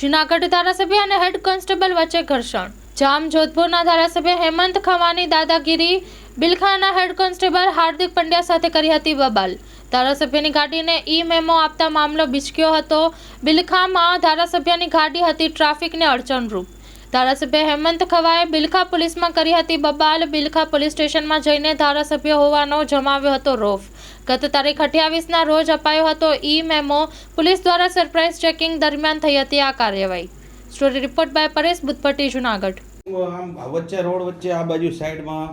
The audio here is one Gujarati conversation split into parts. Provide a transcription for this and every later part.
જૂનાગઢ ધારાસભ્ય અને હેડ કોન્સ્ટેબલ વચ્ચે ઘર્ષણ. જામ જોધપુરના ધારાસભ્ય હેમંત ખવાની દાદાગીરી બિલખાના હેડ કોન્સ્ટેબલ હાર્દિક પંડ્યા સાથે કરી હતી બબાલ. ધારાસભ્યની ગાડીને ઈ મેમો આપતા મામલો બિચક્યો હતો. બિલખામાં ધારાસભ્યની ગાડી હતી ટ્રાફિકને અડચણરૂપ. ધારાસભ્ય હેમંત ખવાએ બિલખા પોલીસમાં કરી હતી બબાલ. બિલખા પોલીસ સ્ટેશનમાં જઈને ધારાસભ્ય હોવાનો જમાવ્યો હતો રોફ. ગત તારીખ અઠ્યાવીસના રોજ અપાયો હતો ઈ મેમો પોલીસ દ્વારા સરપ્રાઇઝ ચેકિંગ દરમિયાન થઈ હતી આ કાર્યવાહી. Story report by Paresh Buddhpatti, Junagadh. આમ વચ્ચે રોડ વચ્ચે આ બાજુ સાઈડમાં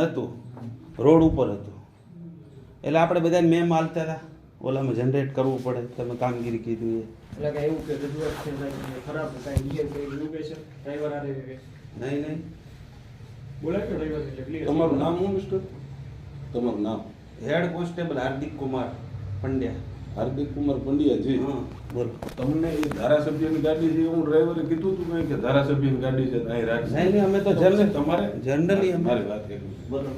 નહોતું રોડ ઉપર હતું. એટલે આપણે બધાને મેમ હાલતા હતા. ઓલામાં જનરેટ કરવું પડે તમે કામગીરી કીધું એ એટલે કે એવું કે રજૂઆત છે સાહેબ, ખરાબ કાંઈ બિહેવ કર્યું એવું કહે છે ડ્રાઈવર હારે કે નહીં નહીં. બોલાય કે ડ્રાઈવર એટલે clear છે. તમારું નામ શું મિસ્ટર તમારું નામ? Head constable Hardik Kumar Pandya. હાર્દિક કુમાર પંડ્યાજી હા બોલો. તમને એ ધારાસભ્યની ગાડી છે એવું ડ્રાઈવરે કીધું હતું કંઈ કે ધારાસભ્યની ગાડી છે તો અહીં રાખશે નહીં નહીં અમે તો જનરલ તમારે? જનરલી અમે મારી વાત કરવી છે. બોલો.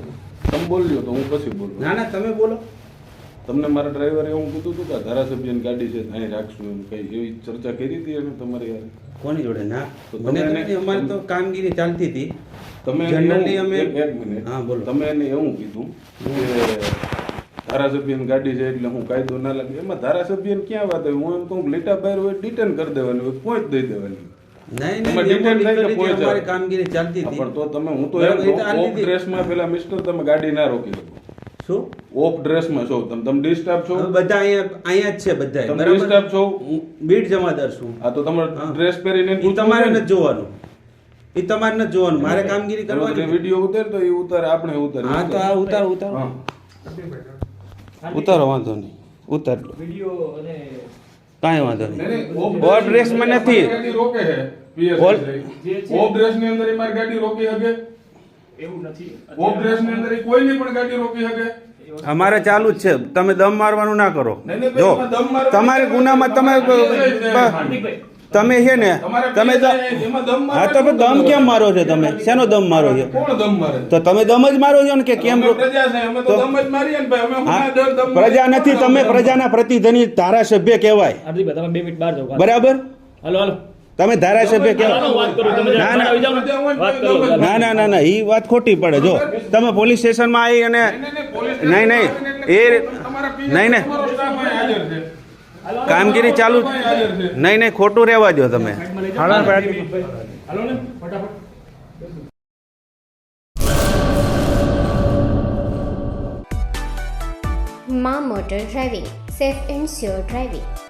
તમે બોલ્યો તો હું પછી બોલું. ના ના તમે બોલો. તમને મારા ડ્રાઈવરે એવું કીધું હતું કે ધારાસભ્યની ગાડી છે તો અહીં રાખશું એમ કઈ એવી ચર્ચા કરી હતી એને તમારી કોની જોડે? ના. મને તો અમારે તો કામગીરી ચાલતી હતી. તમે જનરલી અમે- એક- મિનિટ હા, બોલો. તમે એને એવું કીધું કે ધારાસભ્યની ગાડી છે એટલે હું કાયદો ના લાગે. એમાં ધારાસભ્યને ક્યાં વાત હોય? હું એમ કહું લીટા બહાર હોય ડિટેન કરી દેવાની હોય પહોંચ દઈ દેવાની કામગીરી ચાલતી હતી. પણ તો તમે હું તો એમ ડ્રેસમાં પેલા મિસ્ટર તમે ગાડી ના રોકી શકો. શું ઓફ ડ્રેસમાં છો. તમે તમે ડિસ્ટર્બ છો? બધા અહીંયા અહીંયા જ છે બધા તમે ડિસ્ટર્બ છો? હું બીટ જમાદાર છું. આ તો તમારે ડ્રેસ પહેરીને એ તમારે નથી જોવાનું. એ તમારે નથી જોવાનું. મારે કામગીરી કરવાની વીડિયો ઉતાર તો એ ઉતારે આપણે ઉતર હા તો આ ઉતાર ઉતાર. ઉતારો વાંધો નહીં. ઉતાર લો વીડિયો અને કાંઈ વાંધો નહીં, ઓફ ડ્રેસમાં નથી. રોકે છે ઓલ- ઓફ ડ્રેસની અંદર એ મારી ગાડી રોકી શકે એવું નથી. ઓફ ડ્રેસની અંદર કોઈની પણ ગાડી રોકી શકે? અમારે ચાલુ જ છે. તમે દમ મારવાનું ના કરો. નહીં, નહીં, જો તમારે ગુનામાં તમે તમે છે ને તમે હા તો દમ કેમ મારો છો તમે? શેનો દમ મારો છો? કોણ દમ મારે? તો તમે દમ જ મારો છો ને કે કેમ પ્રજા છે અમે તો તો- દમ જ મારીએ ને ભાઈ. અમે હું હા ના ડર દમ પ્રજા મારીએ? નથી તમે પ્રજાના પ્રતિનિધિ ધારાસભ્ય કહેવાય. બરાબર? હલો હાલો. તમે ધારાસભ્ય તમે ના, ના. ને. ના ના ના ના એ વાત ખોટી પડે. જો તમે પોલીસ સ્ટેશનમાં આવી અને નહીં, નહીં, એ- નહીં, નહીં. તમારો સ્ટાફ અહીં હાજર છે. કામગીરી ચાલુ નહીં નહીં ખોટું રહેવા દો તમે. હાલો ને હાલો ને ફટાફટ. મા motor driving safe and sure driving.